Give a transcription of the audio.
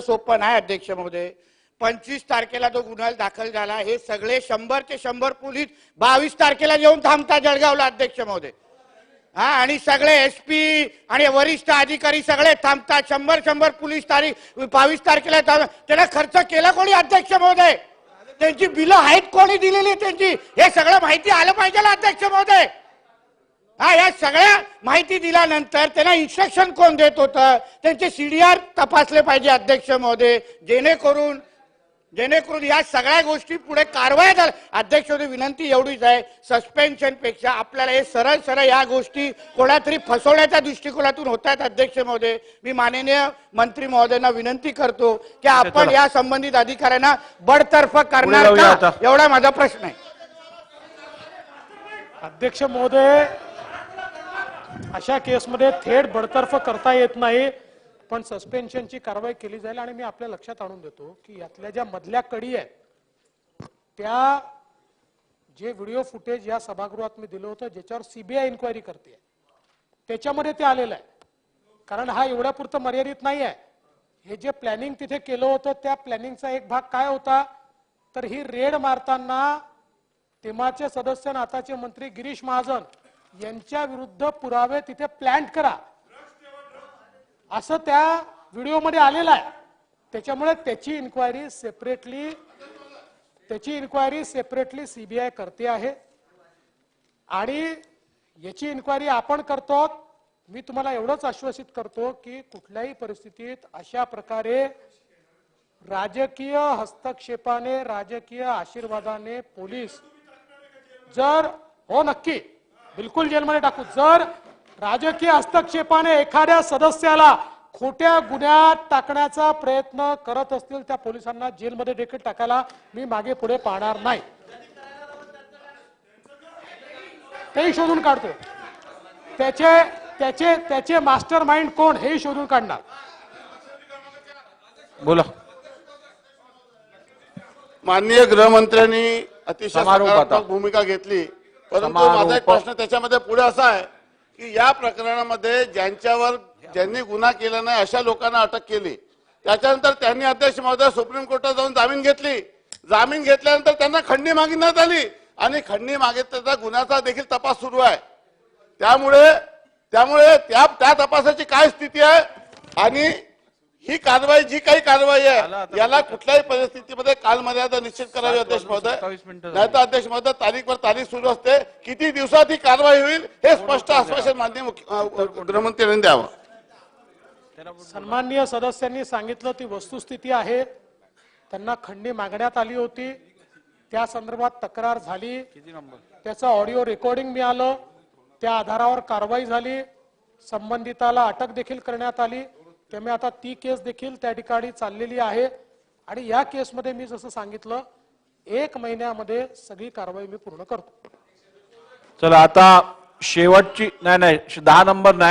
सोपं नाही अध्यक्ष महोदय. पंचवीस तारखेला जो गुन्हा दाखल झाला हे सगळे शंभर ते शंभर पोलीस बावीस तारखेला येऊन थांबता जळगावला अध्यक्ष महोदय. हा आणि सगळे एस पी आणि वरिष्ठ अधिकारी सगळे थांबतात. शंभर शंभर पोलीस तारीख बावीस तारखेला थांब त्याला खर्च केला कोणी अध्यक्ष महोदय? त्यांची बिलं आहेत कोणी दिलेली त्यांची? हे सगळं माहिती आलं पाहिजे अध्यक्ष महोदय? हा या सगळ्या माहिती दिल्यानंतर त्यांना इन्स्ट्रक्शन कोण देत होतं? त्यांचे सीडीआर तपासले पाहिजे अध्यक्ष महोदय. जेणेकरून जेणेकरून या सगळ्या गोष्टी पुढे कारवाया झाल्या. अध्यक्ष महोदय विनंती एवढीच आहे. सस्पेन्शनपेक्षा आपल्याला हे सरळ सरळ या गोष्टी कोणातरी फसवण्याच्या दृष्टिकोनातून होत आहेत अध्यक्ष महोदय. मी माननीय मंत्री महोदयांना विनंती करतो की आपण. या संबंधित अधिकाऱ्यांना बडतर्फ करणार. एवढा माझा प्रश्न आहे. अध्यक्ष महोदय अशा केसमध्ये थेट बडतर्फ करता येत नाही पण सस्पेन्शनची कारवाई केली जाईल. आणि मी आपल्या लक्षात आणून देतो की यातल्या ज्या मधल्या कडी आहेत त्या जे व्हिडिओ फुटेज या सभागृहात मी दिलं होतं ज्याच्यावर सीबीआय इन्क्वायरी करते त्याच्यामध्ये ते आलेलं आहे. कारण हा एवढ्यापुरतं मर्यादित नाही आहे. हे जे प्लॅनिंग तिथे केलं होतं त्या प्लॅनिंगचा एक भाग काय होता तर ही रेड मारताना तेव्हाचे सदस्य आताचे मंत्री गिरीश महाजन यांच्या विरुद्ध पुरावे तिथे प्लॅन्ट करा. असं त्या व्हिडिओमध्ये आलेलं आहे. त्याच्यामुळे त्याची इन्क्वायरी सेपरेटली त्याची इन्क्वायरी सेपरेटली सीबीआय करते आहे. आणि याची इन्क्वायरी आपण करतो मी तुम्हाला एवढंच आश्वासित करतो की कुठल्याही परिस्थितीत अशा प्रकारे राजकीय हस्तक्षेपाने राजकीय आशीर्वादाने पोलीस जर हो नक्की बिलकुल जेलमध्ये टाकू. जर राजकीय हस्तक्षेपाने एखाद्या सदस्याला खोट्या गुन्ह्यात टाकण्याचा प्रयत्न करत असतील त्या पोलिसांना जेलमध्ये देखील टाकायला मी मागे पुढे पाहणार नाही. तेही शोधून काढतो त्याचे त्याचे त्याचे मास्टर माइंड कोण हेही शोधून काढणार. बोला. माननीय गृहमंत्र्यांनी अतिशय भूमिका घेतली. परंतु. माझा एक प्रश्न त्याच्यामध्ये पुढे असा आहे की या प्रकरणामध्ये ज्यांच्यावर ज्यांनी गुन्हा केला नाही अशा लोकांना अटक केली. त्याच्यानंतर त्यांनी अध्यक्ष महोदय सुप्रीम कोर्टात जाऊन जामीन घेतली. जामीन घेतल्यानंतर त्यांना खंडणी मागण्यात आली आणि खंडणी मागितल्याचा गुन्ह्याचा देखील तपास सुरू आहे. त्यामुळे त्यामुळे त्या त्या तपासाची काय स्थिती आहे? आणि ही कारवाई जी काही कारवाई आहे याला कुठल्याही परिस्थितीमध्ये कालमर्यादा निश्चित करावी अध्यक्ष महोदय. सत्तावीस मिनिटं झाली. नाही तर अध्यक्ष महोदय तारीखवर तारीख सुरू असते. किती दिवसात ही कारवाई होईल हे स्पष्ट आश्वासन अ, गृहमंत्र्यांनी द्यावं. सन्माननीय सदस्यांनी सांगितलं ती वस्तुस्थिती आहे. त्यांना खंडणी मागण्यात आली होती. त्या संदर्भात तक्रार झाली. त्याचं ऑडिओ रेकॉर्डिंग मिळालं. त्या आधारावर कारवाई झाली. संबंधिताला अटक देखील करण्यात आली. त्यामुळे आता ती केस देखील त्या ठिकाणी चाललेली आहे. आणि या केसमध्ये मी जसं सांगितलं एक महिन्यामध्ये सगळी कारवाई मी पूर्ण करतो. चला आता शेवटची नाही नाही दहा नंबर नाही.